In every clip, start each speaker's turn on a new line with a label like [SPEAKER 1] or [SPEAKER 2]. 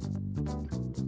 [SPEAKER 1] Thank you.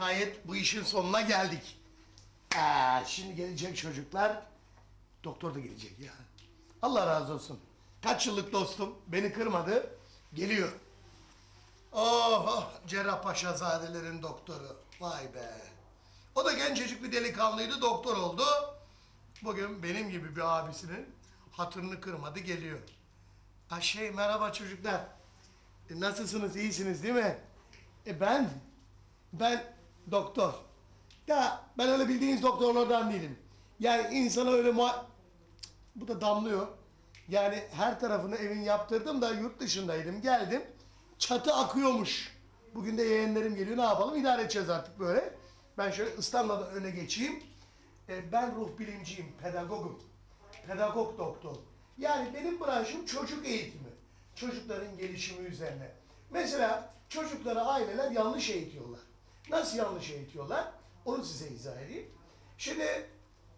[SPEAKER 1] Nihayet bu işin sonuna geldik. Aa, şimdi gelecek çocuklar. Doktor da gelecek ya. Allah razı olsun. Kaç yıllık dostum beni kırmadı. Geliyor. Oh, oh Cerrahpaşa zadelerin doktoru. Vay be. O da gencecik bir delikanlıydı doktor oldu. Bugün benim gibi bir abisinin hatırını kırmadı geliyor. Ha şey merhaba çocuklar. E, nasılsınız iyisiniz değil mi? E ben ben doktor. Ya ben öyle bildiğiniz doktorlardan değilim. Yani insana öyle muha... Bu da damlıyor. Yani her tarafını evin yaptırdım da yurt dışındaydım. Geldim. Çatı akıyormuş. Bugün de yeğenlerim geliyor. Ne yapalım? İdare edeceğiz artık böyle. Ben şöyle ıslanmadan öne geçeyim. E, ben ruh bilimciyim, pedagogum. Pedagog doktor. Yani benim branşım çocuk eğitimi. Çocukların gelişimi üzerine. Mesela çocuklara aileler yanlış eğitiyorlar. Nasıl yanlış eğitiyorlar? Onu size izah edeyim. Şimdi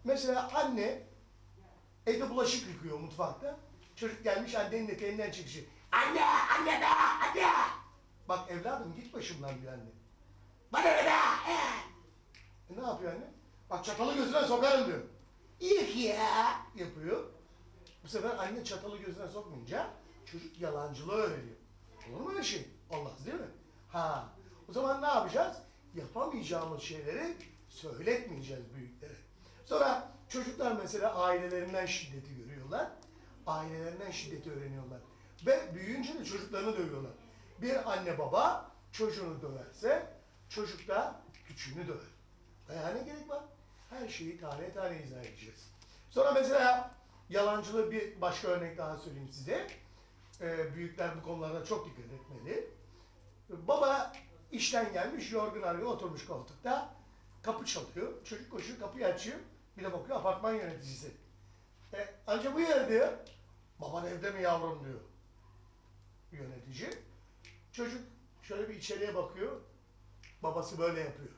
[SPEAKER 1] mesela anne evde bulaşık yıkıyor mutfakta. Çocuk gelmiş annenin eteğinden çıkışı. Anne, anne be, anne. Bak evladım git başımdan diyor anne. Bana ne be? E, ne yapıyor anne? Bak çatalı gözüne sokarım diyor. Yık ya yapıyor. Bu sefer anne çatalı gözüne sokmayınca çocuk yalancılığı öğreniyor. Olur mu öyle şey? Olmaz değil mi? Ha. O zaman ne yapacağız? Yapamayacağımız şeyleri söyletmeyeceğiz büyüklere. Sonra çocuklar mesela ailelerinden şiddeti görüyorlar. Ailelerinden şiddeti öğreniyorlar. Ve büyüyünce de çocuklarını dövüyorlar. Bir anne baba çocuğunu döverse çocuk da küçüğünü döver. Daya ne gerek var? Her şeyi tane tane izah edeceğiz. Sonra mesela yalancılığı bir başka örnek daha söyleyeyim size. Ee, büyükler bu konularda çok dikkat etmeli. Baba işten gelmiş, yorgun arıyor, oturmuş koltukta. Kapı çalıyor. Çocuk koşuyor, kapıyı açıyor. Bir de bakıyor apartman yöneticisi. E, anca bu yer diyor. Baban evde mi yavrum diyor. Yönetici. Çocuk şöyle bir içeriye bakıyor. Babası böyle yapıyor.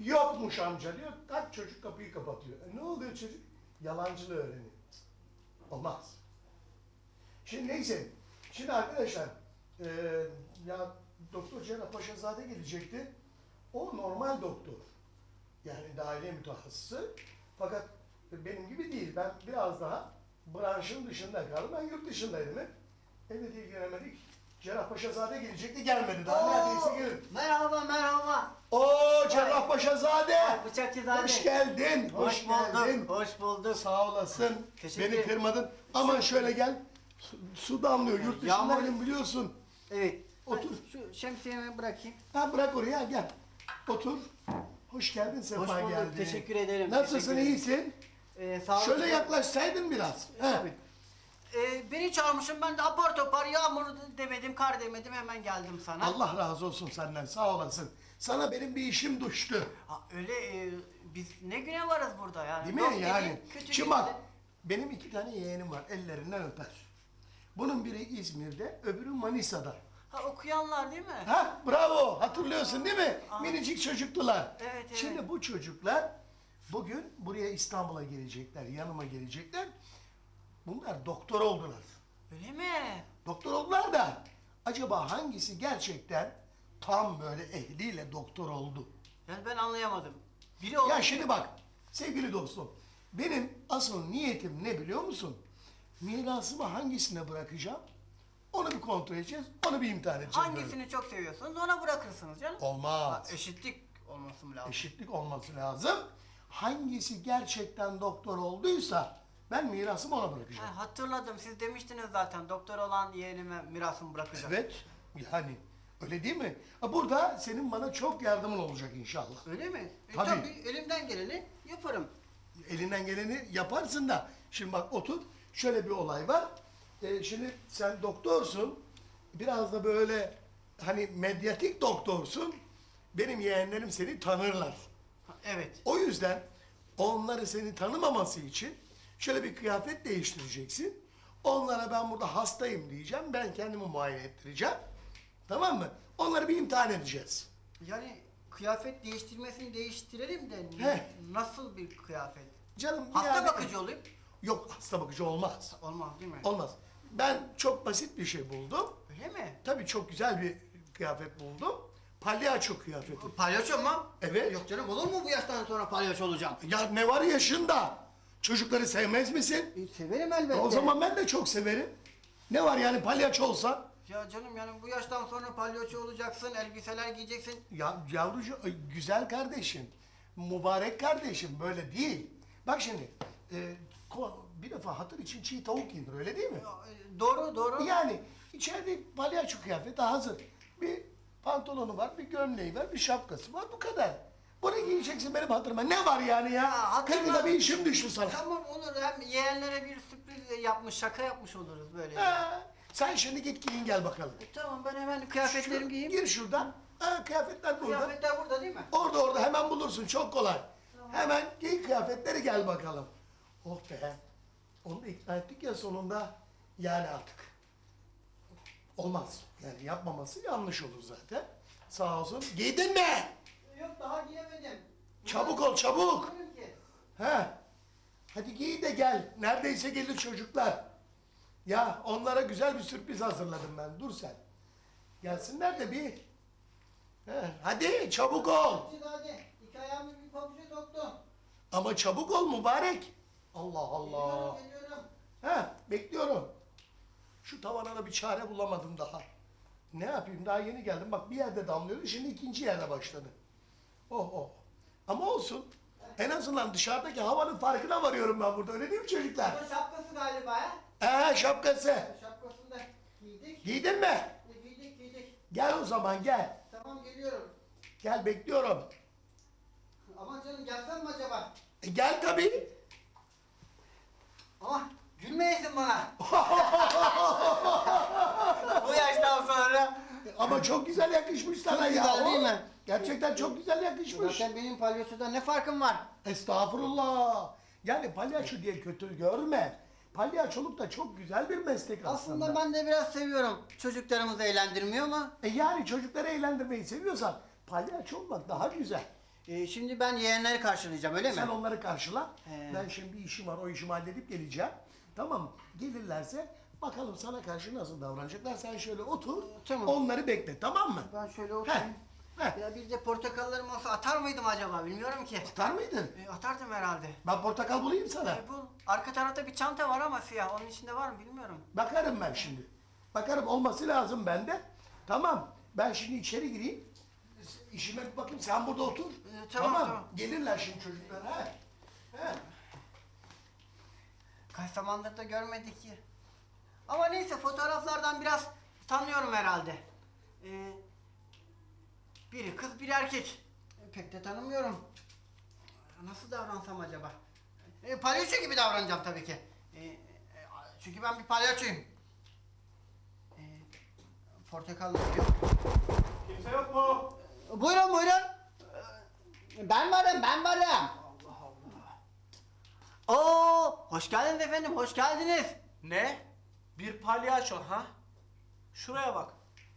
[SPEAKER 1] Yokmuş amca diyor. Kalk çocuk kapıyı kapatıyor. E, ne oluyor çocuk? Yalancılığı öğreniyor. Olmaz. Şimdi neyse. Şimdi arkadaşlar eee ya Doktor Cerrah Paşazade gelecekti. O normal doktor. Yani dahiliye mütehassısı. Fakat benim gibi değil. Ben biraz daha branşın dışında kaldım. Ben yurt dışındaydım hep. Evet ilgilenemedik. Cerrah Paşazade gelecekti gelmedi daha. Neredeyse gelir.
[SPEAKER 2] Merhaba merhaba.
[SPEAKER 1] Oo Cerrah Paşazade.
[SPEAKER 2] Ay, Bıçakçızade.
[SPEAKER 1] Hoş geldin. Hoş,
[SPEAKER 2] Hoş
[SPEAKER 1] geldin.
[SPEAKER 2] Hoş bulduk.
[SPEAKER 1] Sağ olasın.
[SPEAKER 2] Teşekkür
[SPEAKER 1] Beni kırmadın. Aman şöyle gel. Su, su damlıyor. Yurt dışındaydım biliyorsun.
[SPEAKER 2] Evet.
[SPEAKER 1] Otur.
[SPEAKER 2] Ben Şu şemsiyemi bırakayım.
[SPEAKER 1] Ha bırak oraya gel. Otur. Hoş geldin, sefa
[SPEAKER 2] Hoş bulduk,
[SPEAKER 1] geldin.
[SPEAKER 2] teşekkür ederim,
[SPEAKER 1] Nasılsın,
[SPEAKER 2] teşekkür
[SPEAKER 1] iyisin?
[SPEAKER 2] Ee, sağ olun.
[SPEAKER 1] Şöyle yaklaşsaydın biraz. He.
[SPEAKER 2] Tabii. Ee, beni çağırmışsın ben de apar topar yağmur demedim kar demedim hemen geldim sana.
[SPEAKER 1] Allah razı olsun senden, sağ olasın. Sana benim bir işim düştü.
[SPEAKER 2] Ha, öyle e, biz ne güne varız burada yani.
[SPEAKER 1] Değil mi
[SPEAKER 2] Dost
[SPEAKER 1] yani?
[SPEAKER 2] dediğin kötü
[SPEAKER 1] Şimdi
[SPEAKER 2] günde-
[SPEAKER 1] bak, benim iki tane yeğenim var, ellerinden öper. Bunun biri İzmir'de, öbürü Manisa'da.
[SPEAKER 2] Ha okuyanlar değil mi?
[SPEAKER 1] Ha bravo hatırlıyorsun değil mi? Minicik çocuktular.
[SPEAKER 2] Evet, evet.
[SPEAKER 1] Şimdi bu çocuklar bugün buraya İstanbul'a gelecekler, yanıma gelecekler. Bunlar doktor oldular.
[SPEAKER 2] Öyle mi?
[SPEAKER 1] Doktor oldular da acaba hangisi gerçekten tam böyle ehliyle doktor oldu?
[SPEAKER 2] Yani ben anlayamadım. Biri oldu.
[SPEAKER 1] Ya şimdi bak sevgili dostum benim asıl niyetim ne biliyor musun? Mirasımı hangisine bırakacağım? Onu bir kontrol edeceğiz, onu bir imtihan edeceğiz. böyle.
[SPEAKER 2] Hangisini çok seviyorsunuz ona bırakırsınız canım.
[SPEAKER 1] Olmaz.
[SPEAKER 2] Eşitlik olması lazım?
[SPEAKER 1] eşitlik olması lazım. Hangisi gerçekten doktor olduysa Ben mirasımı ona bırakacağım.
[SPEAKER 2] Ha, hatırladım siz demiştiniz zaten doktor olan yeğenime mirasımı bırakacağım.
[SPEAKER 1] Evet. Yani öyle değil mi? Ha, Burada senin bana çok yardımın olacak inşallah.
[SPEAKER 2] Öyle mi? E,
[SPEAKER 1] Tabii.
[SPEAKER 2] tabii elimden geleni yaparım.
[SPEAKER 1] Elinden geleni yaparsın da. Şimdi bak otur. Şöyle bir olay var. Ee, şimdi sen doktorsun. Biraz da böyle hani medyatik doktorsun. Benim yeğenlerim seni tanırlar.
[SPEAKER 2] Evet.
[SPEAKER 1] O yüzden onları seni tanımaması için şöyle bir kıyafet değiştireceksin. Onlara ben burada hastayım diyeceğim. Ben kendimi muayene ettireceğim. Tamam mı? Onları bir imtihan edeceğiz.
[SPEAKER 2] Yani kıyafet değiştirmesini değiştirelim de
[SPEAKER 1] Heh.
[SPEAKER 2] nasıl bir kıyafet?
[SPEAKER 1] Canım
[SPEAKER 2] Hasta
[SPEAKER 1] yani-
[SPEAKER 2] bakıcı olayım.
[SPEAKER 1] Yok hasta bakıcı olmaz.
[SPEAKER 2] Olmaz değil mi?
[SPEAKER 1] Olmaz. Ben çok basit bir şey buldum.
[SPEAKER 2] Öyle mi?
[SPEAKER 1] Tabii çok güzel bir kıyafet buldum. Palyaço kıyafeti.
[SPEAKER 2] Palyaço mu?
[SPEAKER 1] Evet.
[SPEAKER 2] Yok canım olur mu bu yaştan sonra palyaço olacağım?
[SPEAKER 1] Ya ne var yaşında? Çocukları sevmez misin?
[SPEAKER 2] E, severim elbette.
[SPEAKER 1] O zaman ben de çok severim. Ne var yani palyaço olsan?
[SPEAKER 2] Ya canım yani bu yaştan sonra palyaço olacaksın, elbiseler giyeceksin.
[SPEAKER 1] Ya yavrucu, güzel kardeşim, mübarek kardeşim böyle değil. Bak şimdi, e, ko- bir defa hatır için çiğ tavuk yenir öyle değil mi?
[SPEAKER 2] E, doğru doğru.
[SPEAKER 1] Yani içeride palyaço kıyafeti hazır. Bir pantolonu var, bir gömleği var, bir şapkası var bu kadar. Bunu giyeceksin benim hatırıma. Ne var yani ya?
[SPEAKER 2] Hatırla-
[SPEAKER 1] Kırkıda bir işim düştü sana.
[SPEAKER 2] Tamam olur hem yeğenlere bir sürpriz yapmış, şaka yapmış oluruz böyle.
[SPEAKER 1] Ha, sen şimdi git giyin gel bakalım.
[SPEAKER 2] E, tamam ben hemen kıyafetlerimi giyeyim.
[SPEAKER 1] Gir şuradan. Ha, kıyafetler burada.
[SPEAKER 2] Kıyafetler burada değil mi?
[SPEAKER 1] Orada orada hemen bulursun çok kolay. Hemen giy kıyafetleri gel bakalım. Oh be. Onu da ikna ettik ya sonunda. Yani artık. Olmaz. Yani yapmaması yanlış olur zaten. Sağ olsun. Giydin mi?
[SPEAKER 2] Yok daha giyemedim.
[SPEAKER 1] Çabuk ol çabuk. He. Hadi giy de gel. Neredeyse gelir çocuklar. Ya onlara güzel bir sürpriz hazırladım ben. Dur sen. Gelsinler de bir. He. Hadi çabuk ol.
[SPEAKER 2] Hadi iki ayağımı bir pabuca soktum.
[SPEAKER 1] Ama çabuk ol mübarek. Allah Allah.
[SPEAKER 2] Geliyorum geliyorum.
[SPEAKER 1] He, bekliyorum. Şu tavana da bir çare bulamadım daha. Ne yapayım daha yeni geldim. Bak bir yerde damlıyordu şimdi ikinci yerde başladı. Oh oh. Ama olsun. En azından dışarıdaki havanın farkına varıyorum ben burada. Öyle değil mi çocuklar?
[SPEAKER 2] Bu şapkası galiba ha?
[SPEAKER 1] Ee şapkası.
[SPEAKER 2] Şapkasını da giydik.
[SPEAKER 1] Giydin mi?
[SPEAKER 2] E, Giydik giydik.
[SPEAKER 1] Gel o zaman gel.
[SPEAKER 2] Tamam geliyorum.
[SPEAKER 1] Gel bekliyorum.
[SPEAKER 2] Aman canım gelsem mi acaba?
[SPEAKER 1] E, gel tabii.
[SPEAKER 2] Ama gülmeyesin bana. Bu yaştan sonra.
[SPEAKER 1] Ama çok güzel yakışmış sana
[SPEAKER 2] Çok
[SPEAKER 1] ya.
[SPEAKER 2] güzel değil mi?
[SPEAKER 1] Gerçekten çok güzel yakışmış.
[SPEAKER 2] Zaten benim palyaçoda ne farkım var?
[SPEAKER 1] Estağfurullah. Yani palyaço diye kötü görme. Palyaçoluk da çok güzel bir meslek aslında.
[SPEAKER 2] Aslında ben de biraz seviyorum. Çocuklarımızı eğlendirmiyor ama.
[SPEAKER 1] E yani çocukları eğlendirmeyi seviyorsan palyaço olmak daha güzel.
[SPEAKER 2] Ee, şimdi ben yeğenleri karşılayacağım öyle mi?
[SPEAKER 1] Sen onları karşıla.
[SPEAKER 2] He.
[SPEAKER 1] Ben şimdi bir işim var o işimi halledip geleceğim. Tamam mı? Gelirlerse bakalım sana karşı nasıl davranacaklar. Sen şöyle otur.
[SPEAKER 2] Tamam.
[SPEAKER 1] Onları bekle tamam mı?
[SPEAKER 2] Ben şöyle oturayım.
[SPEAKER 1] Heh.
[SPEAKER 2] Ya bir de portakallarım olsa atar mıydım acaba bilmiyorum ki.
[SPEAKER 1] Tutar mıydın?
[SPEAKER 2] E, atardım herhalde.
[SPEAKER 1] Ben portakal bulayım sana.
[SPEAKER 2] E, bu arka tarafta bir çanta var ama siyah. Onun içinde var mı bilmiyorum.
[SPEAKER 1] Bakarım ben şimdi. Bakarım olması lazım bende. Tamam. Ben şimdi içeri gireyim. İşime bir bakayım. Sen burada otur.
[SPEAKER 2] Ee, tamam, tamam.
[SPEAKER 1] Gelirler şimdi çocuklar. Ha? Ha?
[SPEAKER 2] Kaç zamandır da görmedik ki. Ama neyse fotoğraflardan biraz tanıyorum herhalde. Ee, biri kız biri erkek. E, pek de tanımıyorum. Nasıl davransam acaba? E, palyaço gibi davranacağım tabii ki. E, e, çünkü ben bir palyaçoyum. E, portakal diyor.
[SPEAKER 3] Kimse yok mu?
[SPEAKER 2] Buyurun buyurun. Ee, Ben varım ben varım. Oo, hoş geldiniz efendim hoş geldiniz.
[SPEAKER 3] Ne? Bir palyaço ha? Şuraya bak.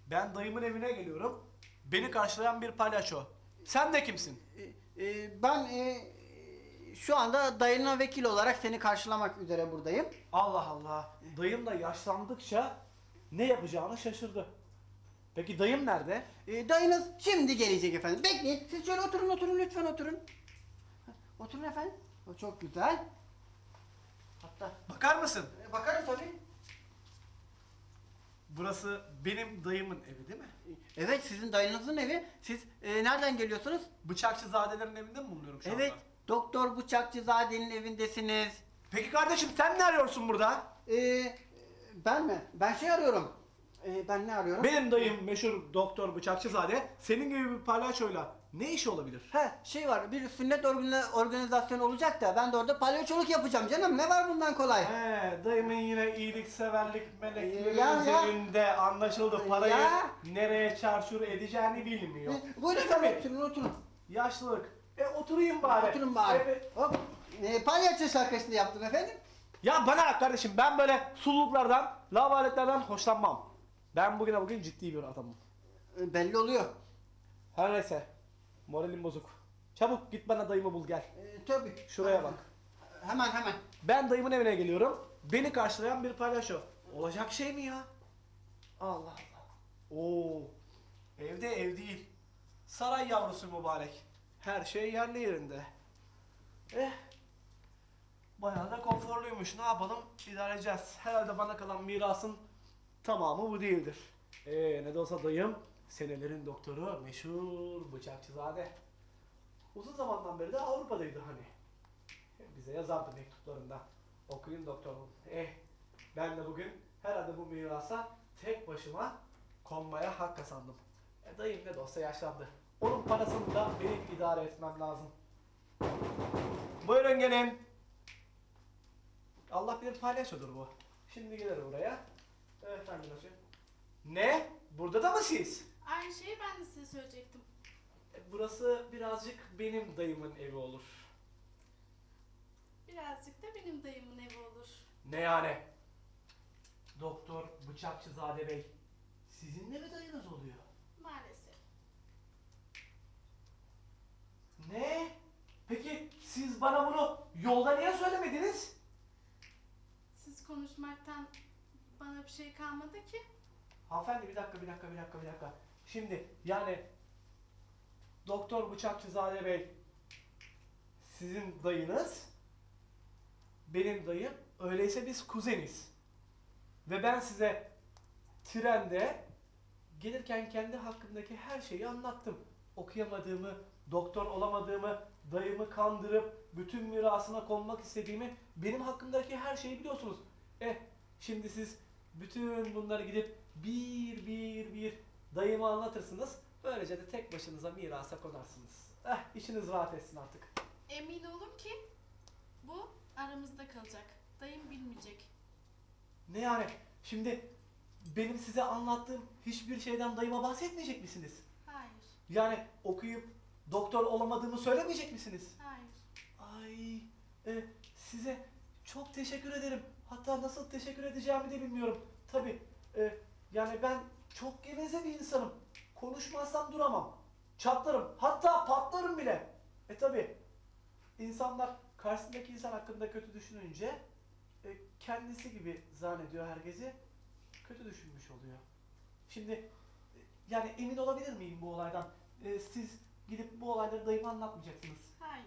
[SPEAKER 3] Ben dayımın evine geliyorum. Beni karşılayan bir palyaço. Sen de kimsin?
[SPEAKER 2] Ee, e, ben e, şu anda dayına vekil olarak seni karşılamak üzere buradayım.
[SPEAKER 3] Allah Allah. Dayım da yaşlandıkça ne yapacağını şaşırdı. Peki dayım nerede?
[SPEAKER 2] Ee, dayınız şimdi gelecek efendim. Bekleyin. Siz şöyle oturun oturun lütfen oturun. Oturun efendim. O çok güzel. Hatta
[SPEAKER 3] Bakar mısın?
[SPEAKER 2] e, bakarım tabii.
[SPEAKER 3] Burası benim dayımın evi değil mi?
[SPEAKER 2] Evet sizin dayınızın evi. Siz e, nereden geliyorsunuz?
[SPEAKER 3] Bıçakçızadelerin evinde mi bulunuyorum şu
[SPEAKER 2] Evet.
[SPEAKER 3] anda?
[SPEAKER 2] Doktor Bıçakçızade'nin evindesiniz.
[SPEAKER 3] Peki kardeşim sen ne arıyorsun burada?
[SPEAKER 2] Ee, ben mi? Ben şey arıyorum. Ee, ben ne arıyorum?
[SPEAKER 3] Benim dayım meşhur doktor Bıçakçızade senin gibi bir palyaçoyla ne işi olabilir?
[SPEAKER 2] He şey var bir sünnet organi- organizasyonu olacak da ben de orada palyaçoluk yapacağım canım. Ne var bundan kolay?
[SPEAKER 3] He, dayımın yine iyilikseverlik melekleri
[SPEAKER 2] Ya, ya.
[SPEAKER 3] üzerinde anlaşıldı. Parayı
[SPEAKER 2] Ya.
[SPEAKER 3] nereye çarçur edeceğini bilmiyor.
[SPEAKER 2] Ee, Buyurun
[SPEAKER 3] Tabii.
[SPEAKER 2] oturun oturun.
[SPEAKER 3] Yaşlılık. E oturayım bari.
[SPEAKER 2] Oturun bari.
[SPEAKER 3] Evet.
[SPEAKER 2] Hop. Ee, palyaço şarkısını yaptım efendim.
[SPEAKER 3] Ya bana bak kardeşim ben böyle sululuklardan, lavaletlerden hoşlanmam. Ben bugüne bugün ciddi bir adamım.
[SPEAKER 2] Ee, belli oluyor.
[SPEAKER 3] Her neyse. Moralim bozuk. Çabuk git bana dayımı bul gel.
[SPEAKER 2] Ee, tabii.
[SPEAKER 3] Şuraya bak.
[SPEAKER 2] Hemen hemen.
[SPEAKER 3] Ben dayımın evine geliyorum. Beni karşılayan bir palyaço. Olacak şey mi ya? Allah Allah. Oo. Evde ev değil. Saray yavrusu mübarek. Her şey yerli yerinde. Eh. Bayağı da konforluymuş. Ne yapalım? İdare edeceğiz. Herhalde bana kalan mirasın tamamı bu değildir. Ee, ne de olsa dayım senelerin doktoru meşhur bıçakçızade. Uzun zamandan beri de Avrupa'daydı hani. Bize yazardı mektuplarında. Okuyun doktor olun. Eh ben de bugün herhalde bu mirasa tek başıma konmaya hak kazandım. E, dayım ne de olsa yaşlandı. Onun parasını da benim idare etmem lazım. Buyurun gelin. Allah bilir palyaçodur bu. Şimdi gelir buraya. Efendim hocam. Ne? Burada da mı siz?
[SPEAKER 4] Aynı şeyi ben de size söyleyecektim.
[SPEAKER 3] Burası birazcık benim dayımın evi olur.
[SPEAKER 4] Birazcık da benim dayımın evi olur.
[SPEAKER 3] Ne yani? Doktor Bıçakçızade Bey, sizin de mi dayınız oluyor?
[SPEAKER 4] Maalesef.
[SPEAKER 3] Ne? Peki siz bana bunu yolda niye söylemediniz?
[SPEAKER 4] Siz konuşmaktan bana bir şey kalmadı ki.
[SPEAKER 3] Hanımefendi bir dakika, bir dakika, bir dakika, bir dakika. Şimdi yani Doktor Bıçakçızade Bey sizin dayınız, benim dayım, öyleyse biz kuzeniz. Ve ben size trende gelirken kendi hakkımdaki her şeyi anlattım. Okuyamadığımı, doktor olamadığımı, dayımı kandırıp bütün mirasına konmak istediğimi, benim hakkımdaki her şeyi biliyorsunuz. Eh, şimdi siz bütün bunları gidip bir bir bir dayıma anlatırsınız. Böylece de tek başınıza mirasa konarsınız. Eh, işiniz rahat etsin artık.
[SPEAKER 4] Emin olun ki bu aramızda kalacak. Dayım bilmeyecek.
[SPEAKER 3] Ne yani? Şimdi benim size anlattığım hiçbir şeyden dayıma bahsetmeyecek misiniz?
[SPEAKER 4] Hayır.
[SPEAKER 3] Yani okuyup doktor olamadığımı söylemeyecek misiniz?
[SPEAKER 4] Hayır.
[SPEAKER 3] Ay, e, size çok teşekkür ederim. Hatta nasıl teşekkür edeceğimi de bilmiyorum. Tabii, e, yani ben çok geveze bir insanım. Konuşmazsam duramam. Çatlarım, hatta patlarım bile. E tabii, insanlar karşısındaki insan hakkında kötü düşününce e, kendisi gibi zannediyor herkesi. Kötü düşünmüş oluyor. Şimdi e, yani emin olabilir miyim bu olaydan? E, siz gidip bu olayları dayıma anlatmayacaksınız.
[SPEAKER 4] Hayır.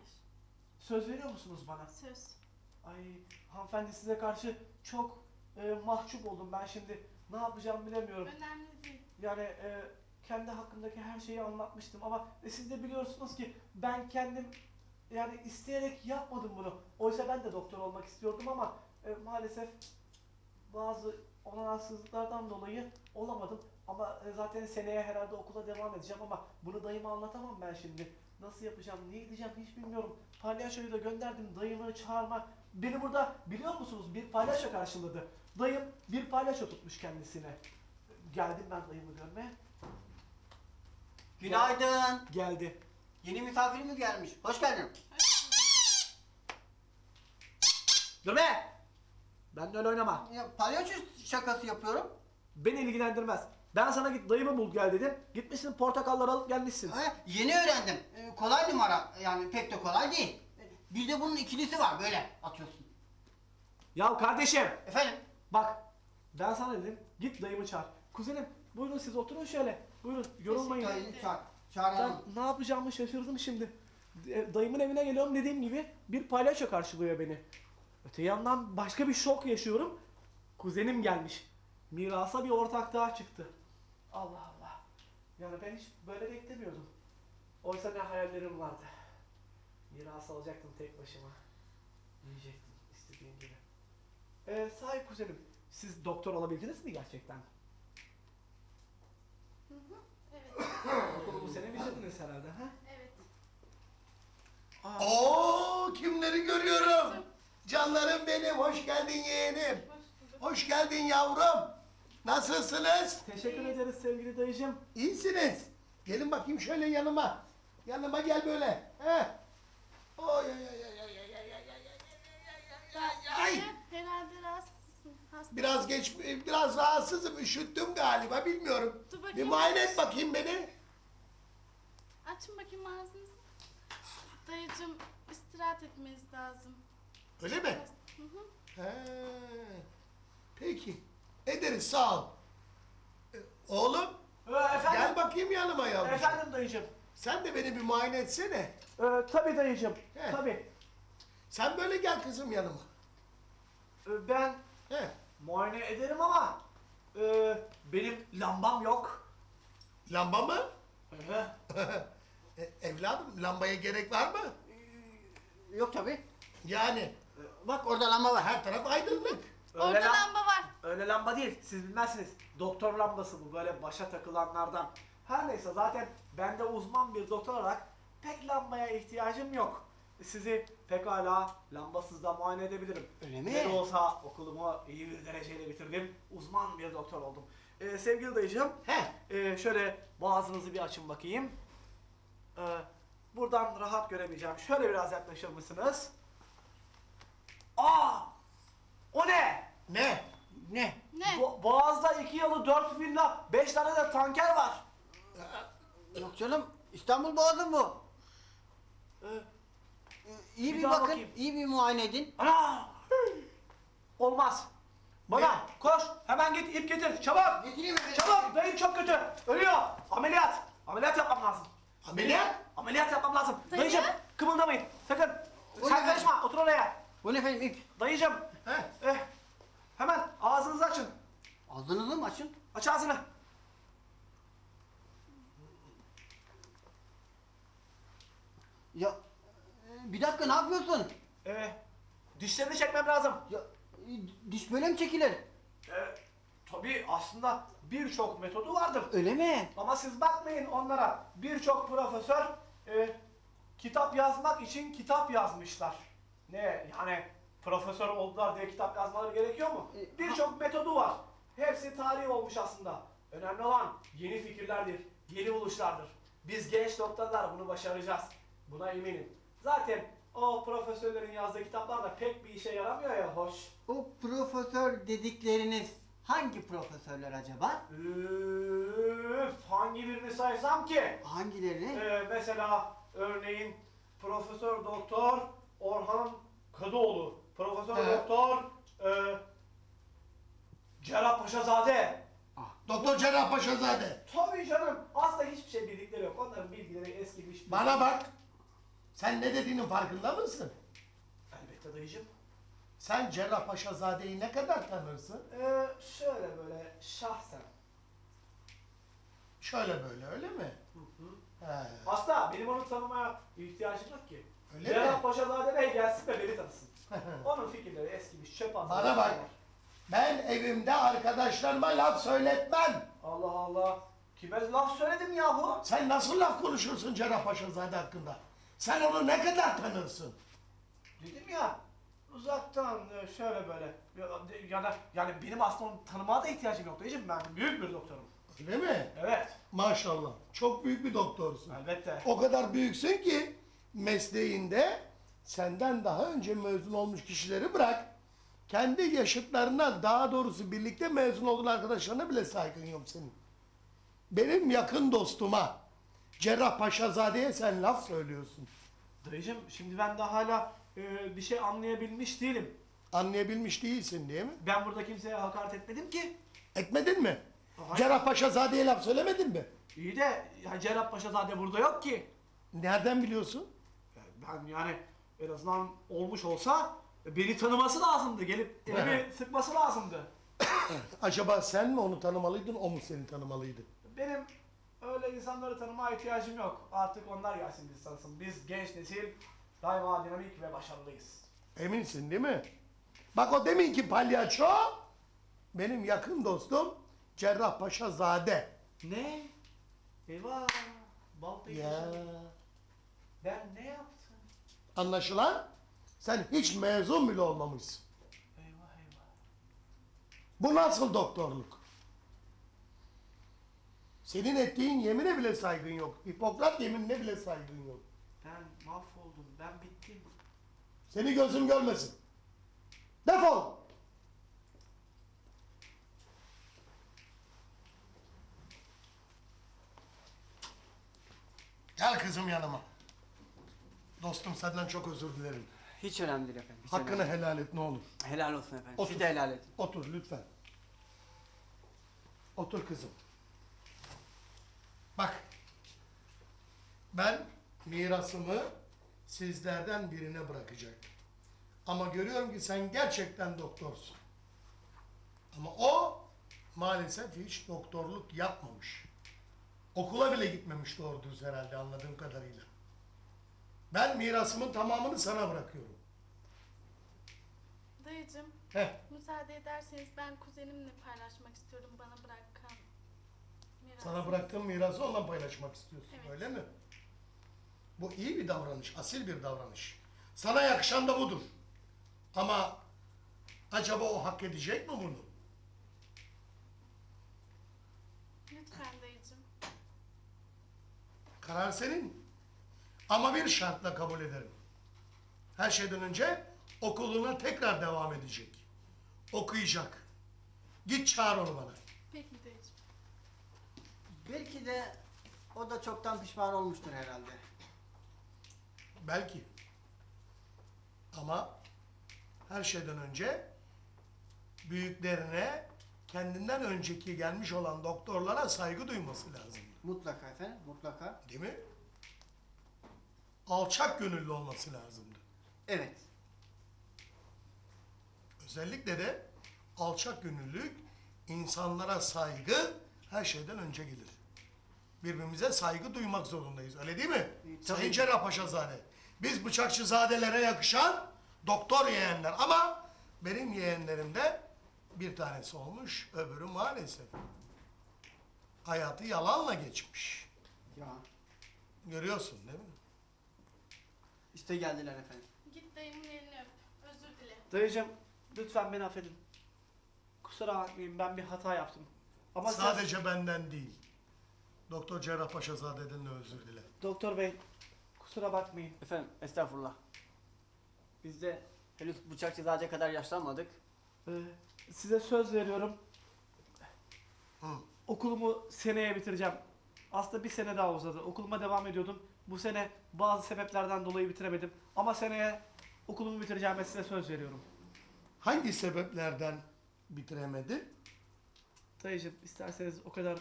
[SPEAKER 3] Söz veriyor musunuz bana?
[SPEAKER 4] Söz.
[SPEAKER 3] Ay hanımefendi size karşı çok e, mahcup oldum ben şimdi. Ne yapacağımı bilemiyorum.
[SPEAKER 4] Önemli değil.
[SPEAKER 3] Yani e, kendi hakkındaki her şeyi anlatmıştım ama e, siz de biliyorsunuz ki ben kendim yani isteyerek yapmadım bunu. Oysa ben de doktor olmak istiyordum ama e, maalesef bazı olanaksızlıklardan dolayı olamadım. Ama e, zaten seneye herhalde okula devam edeceğim ama bunu dayıma anlatamam ben şimdi. Nasıl yapacağım, ne edeceğim hiç bilmiyorum. Palyaçoyu da gönderdim, dayımı çağırma. Beni burada biliyor musunuz bir palyaço karşıladı. Dayım bir palyaço tutmuş kendisine. Geldim ben dayımı görmeye.
[SPEAKER 2] Günaydın.
[SPEAKER 3] Geldi.
[SPEAKER 2] Yeni misafirimiz gelmiş. Hoş geldin.
[SPEAKER 3] Dur be! Ben öyle oynama.
[SPEAKER 2] Ya, palyaço şakası yapıyorum.
[SPEAKER 3] Beni ilgilendirmez. Ben sana git dayımı bul gel dedim. Gitmişsin portakalları alıp gelmişsin.
[SPEAKER 2] Ha, yeni öğrendim. Ee, kolay numara. Yani pek de kolay değil. Ee, Bir de bunun ikilisi var böyle atıyorsun.
[SPEAKER 3] Ya kardeşim
[SPEAKER 2] Efendim?
[SPEAKER 3] Bak ben sana dedim git dayımı çağır. Kuzenim buyurun siz oturun şöyle. Buyurun yorulmayın.
[SPEAKER 2] Dayını çağır. Çağıralım.
[SPEAKER 3] Ben ne yapacağımı şaşırdım şimdi. E, Dayımın evine geliyorum dediğim gibi bir palyaço karşılıyor beni. Öte yandan başka bir şok yaşıyorum. Kuzenim gelmiş. Mirasa bir ortak daha çıktı. Allah Allah. Yani ben hiç böyle beklemiyordum. Oysa ne hayallerim vardı. Miras alacaktım tek başıma. Yiyecektim, dediğin gibi. Ee, sahi kuzenim, siz doktor olabildiniz mi gerçekten?
[SPEAKER 4] Hı hı. Evet.
[SPEAKER 3] Okulu bu sene bitirdiniz herhalde ha?
[SPEAKER 4] Evet.
[SPEAKER 3] Aa,
[SPEAKER 1] Oo kimleri görüyorum. Canlarım benim. Hoş geldin yeğenim.
[SPEAKER 4] Hoş bulduk.
[SPEAKER 1] Hoş geldin yavrum. Nasılsınız?
[SPEAKER 3] teşekkür ederiz sevgili dayıcım.
[SPEAKER 1] İyisiniz. Gelin bakayım şöyle yanıma. Yanıma gel böyle. He. Oy ay ay ay ay ay ay ay ay ay ay ay ay.
[SPEAKER 4] Dayı, herhalde rahatsızsın. Hasta.
[SPEAKER 1] Biraz geç, biraz rahatsızım, üşüttüm galiba, bilmiyorum.
[SPEAKER 4] Dur
[SPEAKER 1] Bir
[SPEAKER 4] bakayım.
[SPEAKER 1] muayene et bakayım beni.
[SPEAKER 4] Açın bakayım ağzınızı. Dayıcım istirahat etmeniz lazım.
[SPEAKER 1] Öyle mi?
[SPEAKER 4] Hı hı.
[SPEAKER 1] He. Peki, ederiz, sağ ol. Ee, Oğlum,
[SPEAKER 3] Ee, efendim,
[SPEAKER 1] gel bakayım yanıma yavrum.
[SPEAKER 3] efendim dayıcım.
[SPEAKER 1] Sen de beni bir muayene etsene.
[SPEAKER 3] Ee, tabii dayıcım,
[SPEAKER 1] He.
[SPEAKER 3] tabii.
[SPEAKER 1] Sen böyle gel kızım yanıma.
[SPEAKER 3] Ee, ben
[SPEAKER 1] He.
[SPEAKER 3] Muayene ederim ama e, benim lambam yok.
[SPEAKER 1] Lamba mı?
[SPEAKER 3] Ee,
[SPEAKER 1] E, Evladım, lambaya gerek var mı?
[SPEAKER 2] Yok tabi.
[SPEAKER 1] Yani,
[SPEAKER 2] Bak orada lamba var.
[SPEAKER 1] her taraf aydınlık.
[SPEAKER 3] öyle,
[SPEAKER 4] Orada
[SPEAKER 3] lam-
[SPEAKER 4] lamba var.
[SPEAKER 3] öyle lamba değil, siz bilmezsiniz. Doktor lambası bu, böyle başa takılanlardan. Her neyse zaten ben de uzman bir doktor olarak pek lambaya ihtiyacım yok. Sizi pekala lambasız da muayene edebilirim.
[SPEAKER 2] Öyle mi?
[SPEAKER 3] Ne de olsa okulumu iyi bir dereceyle bitirdim. Uzman bir doktor oldum. Ee, sevgili dayıcığım,
[SPEAKER 1] He.
[SPEAKER 3] Ee, şöyle boğazınızı bir açın bakayım. Ee, buradan rahat göremeyeceğim. Şöyle biraz yaklaşır mısınız? Aa! O ne?
[SPEAKER 1] Ne?
[SPEAKER 2] Ne?
[SPEAKER 4] Ne?
[SPEAKER 3] Bo- boğazda iki yalı dört villa, beş tane de tanker var.
[SPEAKER 2] Yok canım. İstanbul Boğazı bu.
[SPEAKER 3] Ee,
[SPEAKER 2] Ee, İyi
[SPEAKER 3] Bir
[SPEAKER 2] bir, bakın,
[SPEAKER 3] bakayım.
[SPEAKER 2] iyi bir muayene edin.
[SPEAKER 3] ana! Olmaz. Bana
[SPEAKER 1] Ne?
[SPEAKER 3] koş, hemen git ip getir, çabuk!
[SPEAKER 2] Getireyim efendim.
[SPEAKER 3] Çabuk, dayım çok kötü, ölüyor. Ameliyat, ameliyat yapmam lazım.
[SPEAKER 1] Ameliyat?
[SPEAKER 3] Ameliyat yapmam lazım.
[SPEAKER 4] Dayı?
[SPEAKER 3] Dayıcım, kımıldamayın, sakın.
[SPEAKER 2] O
[SPEAKER 3] Sen karışma, otur oraya.
[SPEAKER 2] Bu ne efendim ip?
[SPEAKER 3] Dayıcım,
[SPEAKER 1] He.
[SPEAKER 3] eh, hemen ağzınızı açın.
[SPEAKER 2] Ağzınızı mı açın?
[SPEAKER 3] Aç ağzını.
[SPEAKER 2] Ya bir dakika ne yapıyorsun?
[SPEAKER 3] Ee, dişlerini çekmem lazım.
[SPEAKER 2] Ya e, diş böyle mi çekilir?
[SPEAKER 3] Ee, tabii aslında birçok metodu vardır.
[SPEAKER 2] Öyle mi?
[SPEAKER 3] Ama siz bakmayın onlara. Birçok profesör e, kitap yazmak için kitap yazmışlar. Ne yani profesör oldular diye kitap yazmaları gerekiyor mu?
[SPEAKER 2] E,
[SPEAKER 3] Birçok metodu var. Hepsi tarih olmuş aslında. Önemli olan yeni fikirlerdir, yeni buluşlardır. Biz genç doktorlar bunu başaracağız. Buna eminim. Zaten o profesörlerin yazdığı kitaplar da pek bir işe yaramıyor ya hoş.
[SPEAKER 2] O profesör dedikleriniz hangi profesörler acaba?
[SPEAKER 3] Üf, hangi birini saysam ki?
[SPEAKER 2] Hangileri?
[SPEAKER 3] Ee, mesela örneğin Profesör Doktor Orhan Kadıoğlu, Profesör
[SPEAKER 1] He.
[SPEAKER 3] Doktor e, Cerrah Paşazade.
[SPEAKER 1] Doktor Cerrah Paşazade.
[SPEAKER 3] Tabii canım. Aslında hiçbir şey bildikleri yok. Onların bilgileri eskimiş.
[SPEAKER 1] Bana bak. Sen ne dediğinin farkında mısın?
[SPEAKER 3] Elbette dayıcım.
[SPEAKER 1] Sen Cerrah Paşazade'yi ne kadar tanırsın?
[SPEAKER 3] Ee, şöyle böyle şahsen.
[SPEAKER 1] Şöyle böyle öyle mi? He.
[SPEAKER 3] Aslında benim onu tanımaya ihtiyacım yok ki.
[SPEAKER 1] Öyle
[SPEAKER 3] Cerrah
[SPEAKER 1] mi?
[SPEAKER 3] Paşazade Bey gelsin de beni tanısın. Onun fikirleri eskimiş, çöp atmış.
[SPEAKER 1] Bana bak. Ben evimde arkadaşlarıma laf söyletmem.
[SPEAKER 3] Allah Allah. Kime laf söyledim yahu?
[SPEAKER 1] Sen nasıl laf konuşursun Cerrah Paşazade hakkında? Sen onu ne kadar tanırsın?
[SPEAKER 3] Dedim ya uzaktan e, şöyle böyle ya- ya da yani benim aslında onu tanımaya da ihtiyacım yok dayıcım ben büyük bir doktorum.
[SPEAKER 1] Öyle mi?
[SPEAKER 3] Evet
[SPEAKER 1] Maşallah. Çok büyük bir doktorsun.
[SPEAKER 3] elbette.
[SPEAKER 1] O kadar büyüksün ki mesleğinde senden daha önce mezun olmuş kişileri bırak. Kendi yaşıtlarına daha doğrusu birlikte mezun olduğun arkadaşlarına bile saygın yok senin. Benim yakın dostuma Cerrah Paşazade'ye sen laf söylüyorsun.
[SPEAKER 3] Dayıcım şimdi ben de hala e, bir şey anlayabilmiş değilim.
[SPEAKER 1] Anlayabilmiş değilsin değil mi?
[SPEAKER 3] Ben burada kimseye hakaret etmedim ki.
[SPEAKER 1] Etmedin mi?
[SPEAKER 3] Hayır.
[SPEAKER 1] Cerrah Paşazade'ye laf söylemedin mi?
[SPEAKER 3] İyi de ya Cerrah Paşazade burada yok ki.
[SPEAKER 1] Nereden biliyorsun?
[SPEAKER 3] Ben yani en azından olmuş olsa beni tanıması lazımdı. Gelip elimi sıkması lazımdı.
[SPEAKER 1] Acaba sen mi onu tanımalıydın, o mu seni tanımalıydı?
[SPEAKER 3] Benim öyle insanları tanımaya ihtiyacım yok. Artık onlar gelsin bizi tanısın. Biz genç nesil daima dinamik ve başarılıyız.
[SPEAKER 1] Eminsin değil mi? Bak o deminki palyaço benim yakın dostum Cerrahpaşa Zade.
[SPEAKER 3] Ne? Eyvah. Baltayı
[SPEAKER 1] Ya.
[SPEAKER 3] Ben ne yaptım?
[SPEAKER 1] Anlaşılan sen hiç mezun bile olmamışsın.
[SPEAKER 3] Eyvah eyvah.
[SPEAKER 1] Bu nasıl doktorluk? Senin ettiğin yemine bile saygın yok. Hipokrat yeminine bile saygın yok.
[SPEAKER 3] Ben mahvoldum. Ben bittim.
[SPEAKER 1] Seni gözüm görmesin. Defol! Gel kızım yanıma. Dostum senden çok özür dilerim.
[SPEAKER 2] Hiç önemli değil efendim. hiç
[SPEAKER 1] Hakkını
[SPEAKER 2] önemli.
[SPEAKER 1] helal et ne olur.
[SPEAKER 2] Helal olsun efendim.
[SPEAKER 1] Otur.
[SPEAKER 2] Siz de helal edin.
[SPEAKER 1] Otur lütfen. Otur kızım. Bak. Ben mirasımı sizlerden birine bırakacaktım. Ama görüyorum ki sen gerçekten doktorsun. Ama o maalesef hiç doktorluk yapmamış. Okula bile gitmemiş doğru düz herhalde anladığım kadarıyla. Ben mirasımın tamamını sana bırakıyorum.
[SPEAKER 4] Dayıcım,
[SPEAKER 1] Heh.
[SPEAKER 4] müsaade ederseniz ben kuzenimle paylaşmak istiyorum bana mirası.
[SPEAKER 1] Sana bıraktığım mirası onunla paylaşmak istiyorsun
[SPEAKER 4] Evet.
[SPEAKER 1] öyle mi? Bu iyi bir davranış, asil bir davranış. Sana yakışan da budur. Ama acaba o hak edecek mi bunu?
[SPEAKER 4] Lütfen dayıcım.
[SPEAKER 1] Karar senin. Ama bir şartla kabul ederim. Her şeyden önce okuluna tekrar devam edecek. Okuyacak. Git çağır onu bana.
[SPEAKER 2] Belki de o da çoktan pişman olmuştur herhalde.
[SPEAKER 1] Belki. Ama her şeyden önce büyüklerine kendinden önceki gelmiş olan doktorlara saygı duyması lazım.
[SPEAKER 2] Mutlaka efendim, mutlaka.
[SPEAKER 1] Değil mi? Alçak gönüllü olması lazımdı.
[SPEAKER 2] Evet.
[SPEAKER 1] Özellikle de alçak gönüllülük, insanlara saygı her şeyden önce gelir. Birbirimize saygı duymak zorundayız. Öyle değil mi?
[SPEAKER 2] E, tabii.
[SPEAKER 1] Sayın Cerrahpaşazade. Biz bıçakçızadelere yakışan doktor yeğenler ama benim yeğenlerimde bir tanesi olmuş, öbürü maalesef. Hayatı yalanla geçmiş.
[SPEAKER 2] Ya.
[SPEAKER 1] Görüyorsun değil mi?
[SPEAKER 2] İşte geldiler efendim.
[SPEAKER 4] Git dayımın elini öp. Özür dile.
[SPEAKER 3] Dayıcım lütfen beni affedin. Kusura bakmayın ben bir hata yaptım. Ama sen-
[SPEAKER 1] Sadece benden değil. Doktor Cerrahpaşazade'den de özür dile.
[SPEAKER 3] Doktor bey kusura bakmayın.
[SPEAKER 2] Efendim, estağfurullah. Biz de henüz bıçakçızace kadar yaşlanmadık.
[SPEAKER 3] Ee, size söz veriyorum.
[SPEAKER 1] Hı.
[SPEAKER 3] Okulumu seneye bitireceğim. Aslında bir sene daha uzadı. Okuluma devam ediyordum. Bu sene bazı sebeplerden dolayı bitiremedim. Ama seneye okulumu bitireceğime size söz veriyorum.
[SPEAKER 1] Hangi sebeplerden bitiremedi?
[SPEAKER 3] Dayıcım isterseniz o kadar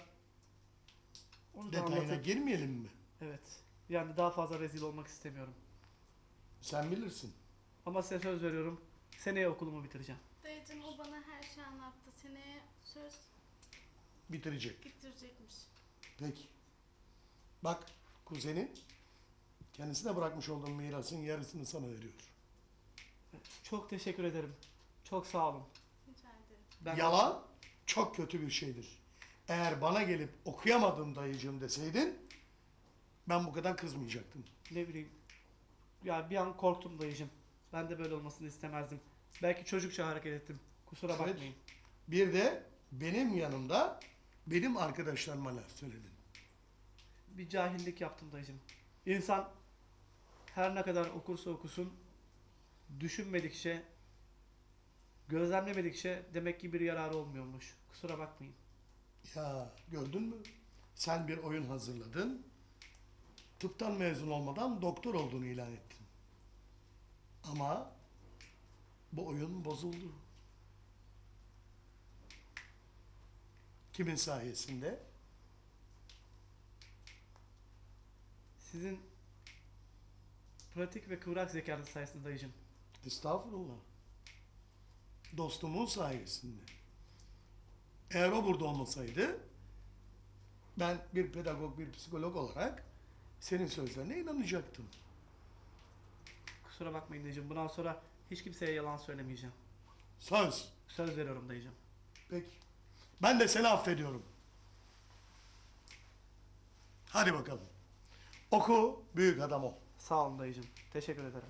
[SPEAKER 3] onu da
[SPEAKER 1] Detayına
[SPEAKER 3] anlatayım.
[SPEAKER 1] girmeyelim mi?
[SPEAKER 3] Evet. Yani daha fazla rezil olmak istemiyorum.
[SPEAKER 1] Sen bilirsin.
[SPEAKER 3] Ama size söz veriyorum. Seneye okulumu bitireceğim.
[SPEAKER 4] Dayıcım o bana her şeyi anlattı. Seneye söz
[SPEAKER 1] Bitirecek.
[SPEAKER 4] bitirecekmiş.
[SPEAKER 1] Peki. Bak kuzenin kendisine bırakmış olduğum mirasın yarısını sana veriyor.
[SPEAKER 3] Çok teşekkür ederim. Çok sağ olun.
[SPEAKER 4] Rica ederim.
[SPEAKER 3] Ben
[SPEAKER 1] Yalan çok kötü bir şeydir. Eğer bana gelip okuyamadım dayıcığım deseydin ben bu kadar kızmayacaktım.
[SPEAKER 3] ne bileyim. Ya bir an korktum dayıcım. Ben de böyle olmasını istemezdim. Belki çocukça hareket ettim. Kusura
[SPEAKER 1] Evet.
[SPEAKER 3] bakmayın.
[SPEAKER 1] Bir de benim yanımda benim arkadaşlarıma laf söyledin.
[SPEAKER 3] Bir cahillik yaptım dayıcım. İnsan her ne kadar okursa okusun düşünmedikçe gözlemlemedikçe demek ki bir yararı olmuyormuş. Kusura bakmayın.
[SPEAKER 1] Ya gördün mü? Sen bir oyun hazırladın. Tıptan mezun olmadan doktor olduğunu ilan ettin. Ama bu oyun bozuldu. Kimin sayesinde?
[SPEAKER 3] Sizin pratik ve kıvrak zekanız sayesinde dayıcım.
[SPEAKER 1] Estağfurullah. Dostumun sayesinde. Eğer o burada olmasaydı ben bir pedagog, bir psikolog olarak senin sözlerine inanacaktım.
[SPEAKER 3] Kusura bakmayın dayıcım. Bundan sonra hiç kimseye yalan söylemeyeceğim.
[SPEAKER 1] Söz.
[SPEAKER 3] Söz veriyorum dayıcım.
[SPEAKER 1] Peki. Ben de seni affediyorum. Hadi bakalım. Oku, büyük adam ol.
[SPEAKER 3] Sağ olun dayıcım. Teşekkür ederim.